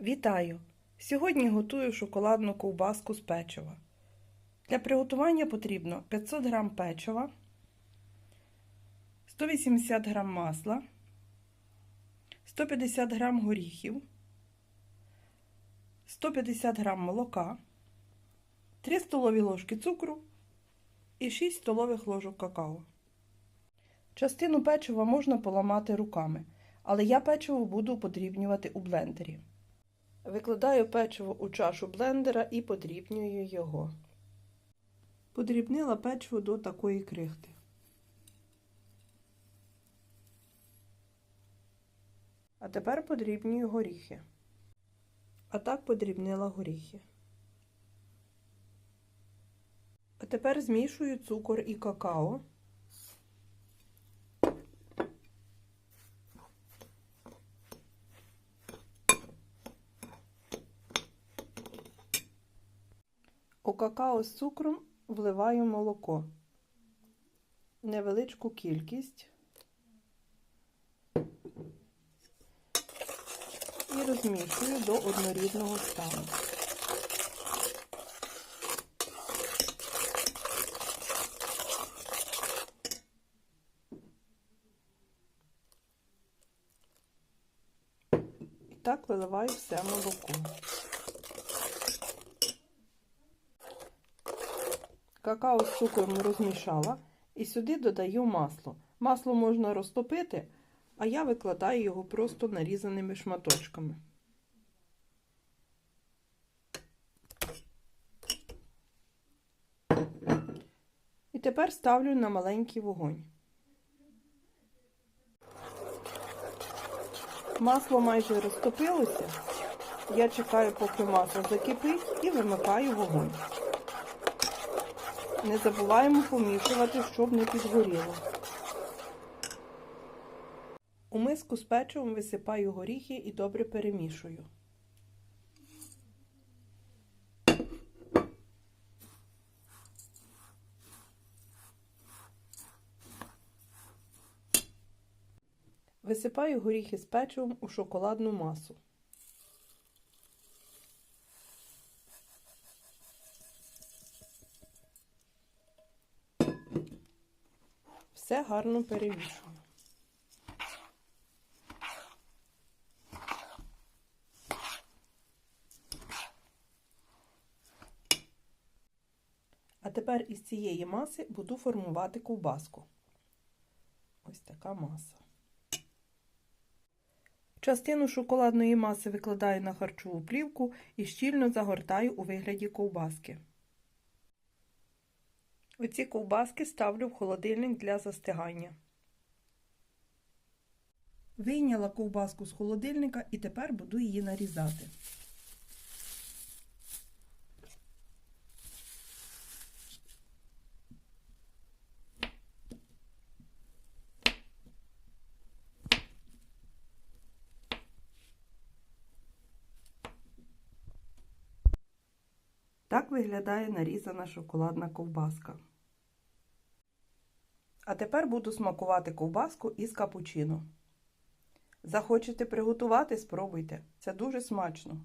Вітаю! Сьогодні готую шоколадну ковбаску з печива. Для приготування потрібно 500 г печива, 180 г масла, 150 г горіхів, 150 г молока, 3 столові ложки цукру і 6 столових ложок какао. Частину печива можна поламати руками, але я печиво буду подрібнювати у блендері. Викладаю печиво у чашу блендера і подрібнюю його. Подрібнила печиво до такої крихти. А тепер подрібнюю горіхи. А так подрібнила горіхи. А тепер змішую цукор і какао. У какао з цукром вливаю молоко. Невеличку кількість і розмішую до однорідного стану. І так виливаю все молоко. Какао з цукром розмішала і сюди додаю масло. Масло можна розтопити, а я викладаю його просто нарізаними шматочками. І тепер ставлю на маленький вогонь. Масло майже розтопилося. Я чекаю, поки масло закипить, і вимикаю вогонь. Не забуваємо помішувати, щоб не підгоріло. У миску з печивом висипаю горіхи і добре перемішую. Висипаю горіхи з печивом у шоколадну масу. Все гарно перемішую. А тепер із цієї маси буду формувати ковбаску. Ось така маса. Частину шоколадної маси викладаю на харчову плівку і щільно загортаю у вигляді ковбаски. Оці ковбаски ставлю в холодильник для застигання. Вийняла ковбаску з холодильника і тепер буду її нарізати. Так виглядає нарізана шоколадна ковбаска. А тепер буду смакувати ковбаску із капучино. Захочете приготувати, спробуйте. Це дуже смачно.